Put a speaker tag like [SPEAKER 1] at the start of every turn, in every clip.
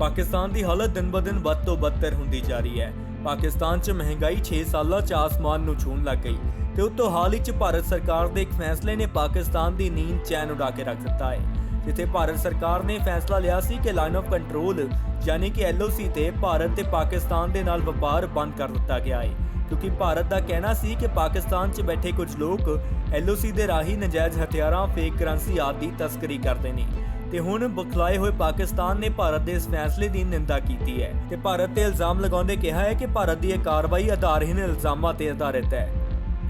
[SPEAKER 1] ਪਾਕਿਸਤਾਨ ਦੀ ਹਾਲਤ ਦਿਨ-ਬਦਿਨ ਵੱਧ ਤੋਂ ਬੱਤਰ ਹੁੰਦੀ ਜਾ ਰਹੀ ਹੈ। ਪਾਕਿਸਤਾਨ 'ਚ ਮਹਿੰਗਾਈ 6 ਸਾਲਾਂ 'ਚ ਆਸਮਾਨ ਨੂੰ ਛੂਹਣ ਲੱਗ ਗਈ ਤੇ ਉਤੋਂ ਹਾਲ ਹੀ 'ਚ ਭਾਰਤ ਸਰਕਾਰ ਦੇ ਇੱਕ ਫੈਸਲੇ ਨੇ ਪਾਕਿਸਤਾਨ ਦੀ ਨੀਂਦ ਚੈਨ ਉਡਾ ਕੇ ਰੱਖ ਦਿੱਤਾ ਹੈ। ਜਿੱਥੇ ਭਾਰਤ ਸਰਕਾਰ ਨੇ ਫੈਸਲਾ ਲਿਆ ਸੀ ਕਿ ਲਾਈਨ ਆਫ ਕੰਟਰੋਲ ਯਾਨੀ ਕਿ ਐਲਓਸੀ ਤੇ ਭਾਰਤ ਤੇ ਪਾਕਿਸਤਾਨ ਦੇ ਨਾਲ ਵਪਾਰ ਬੰਦ ਕਰ ਦਿੱਤਾ ਗਿਆ ਹੈ। ਕਿਉਂਕਿ ਭਾਰਤ ਦਾ ਕਹਿਣਾ ਸੀ ਕਿ ਪਾਕਿਸਤਾਨ 'ਚ ਬੈਠੇ ਕੁਝ ਲੋਕ ਐਲਓਸੀ ਦੇ ਰਾਹੀਂ ਨਜਾਇਜ਼ ਹਥਿਆਰਾਂ ਫੇਕ ਕਰੰਸੀ ਆਦਿ ਦੀ ਤਸਕਰੀ ਕਰਦੇ ਨੇ। ਤੇ ਹੁਣ ਬਖਲਾਏ ਹੋਏ ਪਾਕਿਸਤਾਨ ਨੇ ਭਾਰਤ ਦੇ ਇਸ ਫੈਸਲੇ ਦੀ ਨਿੰਦਾ ਕੀਤੀ ਹੈ ਤੇ ਭਾਰਤ ਤੇ ਇਲਜ਼ਾਮ ਲਗਾਉਂਦੇ ਕਿਹਾ ਹੈ ਕਿ ਭਾਰਤ ਦੀ ਇਹ ਕਾਰਵਾਈ ਆਧਾਰਹੀਨ ਇਲਜ਼ਾਮਾਂ ਤੇ ਆਧਾਰਿਤ ਹੈ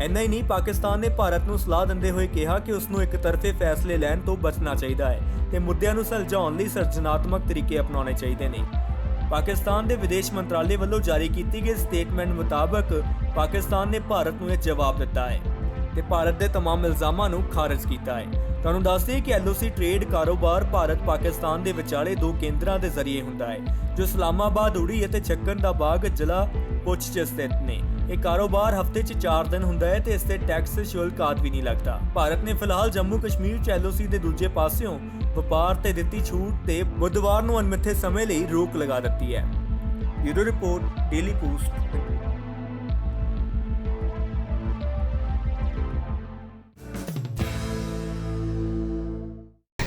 [SPEAKER 1] ਇੰਨਾ ਹੀ ਨਹੀਂ ਪਾਕਿਸਤਾਨ ਨੇ ਭਾਰਤ ਨੂੰ ਸਲਾਹ ਦਿੰਦੇ ਹੋਏ ਕਿਹਾ ਕਿ ਉਸ ਨੂੰ ਇੱਕ ਤਰਫੇ ਫੈਸਲੇ ਲੈਣ ਤੋਂ ਬਚਣਾ ਚਾਹੀਦਾ ਹੈ ਤੇ ਮੁੱਦਿਆਂ ਨੂੰ ਸੁਲਝਾਉਣ ਲਈ ਸਿਰਜਣਾਤਮਕ ਤਰੀਕੇ ਅਪਣਾਉਣੇ ਚਾਹੀਦੇ ਨੇ ਪਾਕਿਸਤਾਨ ਦੇ ਵਿਦੇਸ਼ ਮੰਤਰਾਲੇ ਵੱਲੋਂ ਜਾਰੀ ਕੀਤੀ ਗਈ ਸਟੇਟਮੈਂਟ ਮੁਤਾਬਕ ਪਾਕਿਸਤਾਨ ਨੇ ਭਾਰਤ ਨੂੰ ਇਹ ਜਵਾਬ ਦਿੱਤਾ ਹੈ ਤੇ ਭਾਰਤ ਦੇ तमाम ਇਲਜ਼ਾਮਾਂ ਨੂੰ ਖਾਰਜ ਕੀਤਾ ਹੈ ਤੁਹਾਨੂੰ ਦੱਸ ਦਈਏ ਕਿ ਐਲਓਸੀ ਟ੍ਰੇਡ ਕਾਰੋਬਾਰ ਭਾਰਤ ਪਾਕਿਸਤਾਨ ਦੇ ਵਿਚਾਲੇ ਦੋ ਕੇਂਦਰਾਂ ਦੇ ਜ਼ਰੀਏ ਹੁੰਦਾ ਹੈ, ਜੋ ਇਸਲਾਮਾਬਾਦ, ਉੜੀ ਅਤੇ ਛੱਕਣ ਦਾ ਬਾਗ ਜ਼ਿਲ੍ਹਾ ਪੁੰਛ 'ਚ ਸਥਿਤ ਨੇ। ਇਹ ਕਾਰੋਬਾਰ ਹਫ਼ਤੇ 'ਚ 4 ਦਿਨ ਹੁੰਦਾ ਹੈ ਤੇ ਇਸ ਤੇ ਟੈਕਸ ਸ਼ੁਲਕ ਆਦਿ ਵੀ ਨਹੀਂ ਲੱਗਦਾ। ਭਾਰਤ ਨੇ ਫਿਲਹਾਲ ਜੰਮੂ ਕਸ਼ਮੀਰ 'ਚ ਐਲਓਸੀ ਦੇ ਦੂਜੇ ਪਾਸਿਓਂ ਵਪਾਰ ਤੇ ਦਿੱਤੀ ਛੂਟ ਤੇ ਬੁੱਧਵਾਰ ਨੂੰ ਅਨਮਿੱਥੇ ਸਮੇਂ ਲਈ ਰੋਕ ਲਗਾ ਦਿੱਤੀ ਹੈ। Bureau report, daily post.